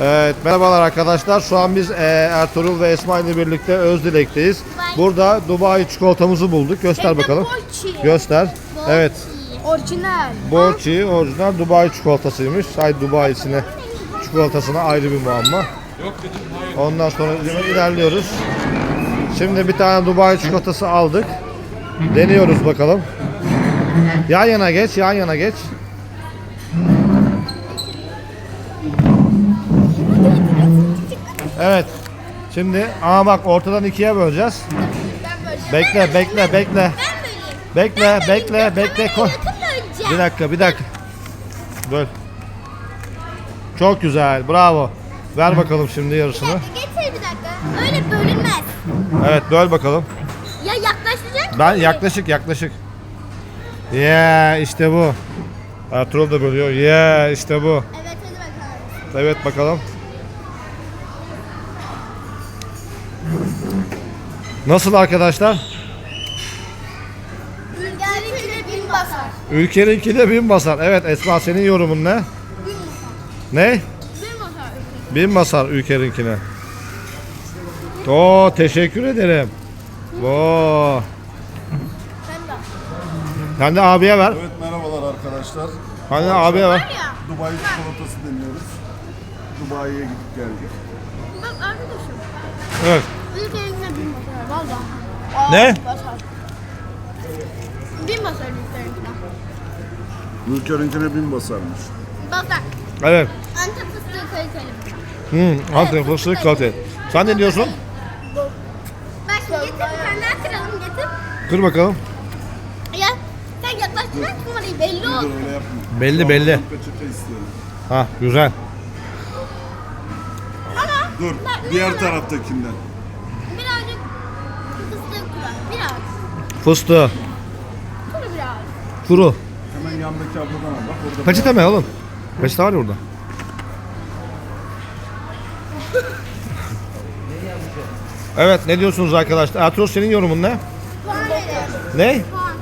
Evet, merhabalar arkadaşlar. Şu an biz e, Ertuğrul ve Esma ile birlikte Özdilek'teyiz. Burada Dubai çikolatamızı bulduk. Göster bakalım. Borçi. Göster. Evet, Orijinal. Borçi orijinal Dubai çikolatasıymış. Hay Dubai'sine çikolatasına ayrı bir muamma. Ondan sonra ilerliyoruz. Şimdi bir tane Dubai çikolatası aldık. Deniyoruz bakalım. Yan yana geç, yan yana geç. Evet. Şimdi ama bak ortadan ikiye böleceğiz. Bekle, bekle, bekle. Bekle, bekle, bekle. Koy. Bir dakika, bir dakika. Böl. Çok güzel, bravo. Ver bakalım şimdi yarısını. Getir bir dakika. Öyle bölünmez. Evet, böl bakalım. Ya yaklaşacak Ben yaklaşık, yaklaşık. Yeah, işte bu. Ertuğrul da bölüyor. Yeah, işte bu. Evet hadi bakalım. Evet bakalım. Nasıl arkadaşlar? Ülkeninkine bin basar. Ülkeninkine bin basar. Evet Esma senin yorumun ne? Ne? Bin basar. Bin basar ülkeninkine. Oo teşekkür ederim. Oo. Sen de. Sen de abiye ver. Evet merhabalar arkadaşlar. Sen de abiye ver. Dubai çikolatası deniyoruz. Dubai'ye gidip geldik. Bak arkadaşım. Evet. Aa, Ne? Basar. Bin basar. Ülkeninkine bin basarmış. Basar. Evet. Antep fıstığı kaliteli. Hmm, Antep fıstık kalite. Sen ne diyorsun? Bak getir bir tane daha kıralım getir. Kır bakalım. Ya sen yaklaştıran numarayı belli oldu. Belli belli. Ha güzel. Ama Dur diğer taraftakinden. Birazcık fıstığı kura. Biraz. Fıstığı. Kuru biraz. Kuru. Hemen yandaki abladan al bak orada. Peçete mi oğlum? Peçete var ya orada. Evet ne diyorsunuz arkadaşlar? Ertuğrul senin yorumun ne? Puan veriyorum. Ne? Puan.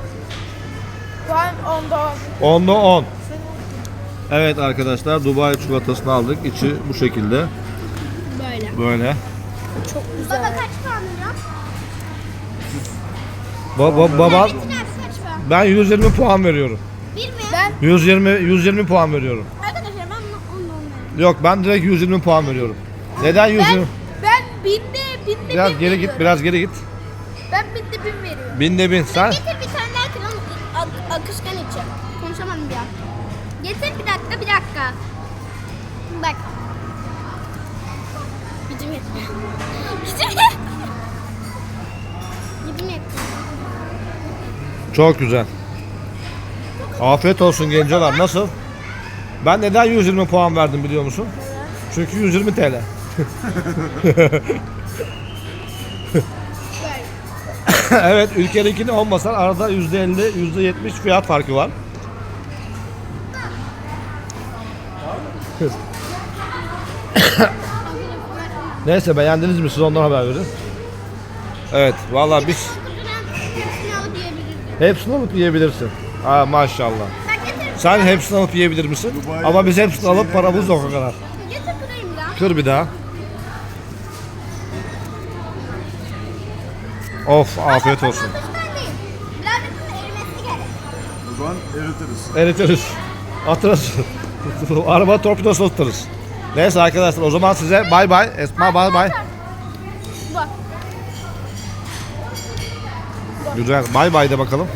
Puan onda. Onda 10. Evet arkadaşlar Dubai çikolatasını aldık. İçi bu şekilde. Böyle. Böyle. Çok güzel. Baba kaç? Ba- ba- baba ben 120 puan veriyorum. Bir mi? Ben. 120 120 puan veriyorum. Arkadaşlar ben bunu onunla onla. Yok ben direkt 120 puan veriyorum. Neden 120? Ben binde binde Biraz bin geri git, veriyorum. biraz geri git. Ben binde bin veriyorum. Binde bin. Sen? Getir bir tane daha kıralım. Ak- akışkan içi. Konuşamadım bir an. Getir bir dakika bir dakika. Bak. Gücüm yetmiyor. Gücüm yetmiyor. Gücüm yetmiyor. Çok güzel. Afiyet olsun gencolar. Nasıl? Ben neden 120 puan verdim biliyor musun? Çünkü 120 TL. Evet ülkedekini olmasa arada %50, %70 fiyat farkı var. Neyse beğendiniz mi siz ondan haber verin. Evet vallahi biz Kutudan hepsini alıp yiyebilirdim. Hepsini alıp yiyebilirsin. Aa maşallah. Sen hepsini alıp yiyebilir misin? Dubai Ama biz hepsini alıp şeyler paramız yok o kadar. Getir kırayım daha. Kır bir daha. Of afiyet olsun. O zaman eritiriz. Eritiriz. Atarız. Araba torpidosu atarız. Neyse arkadaşlar o zaman size bay bay. Esma bay bay. Bak. Güzel bay bay de bakalım.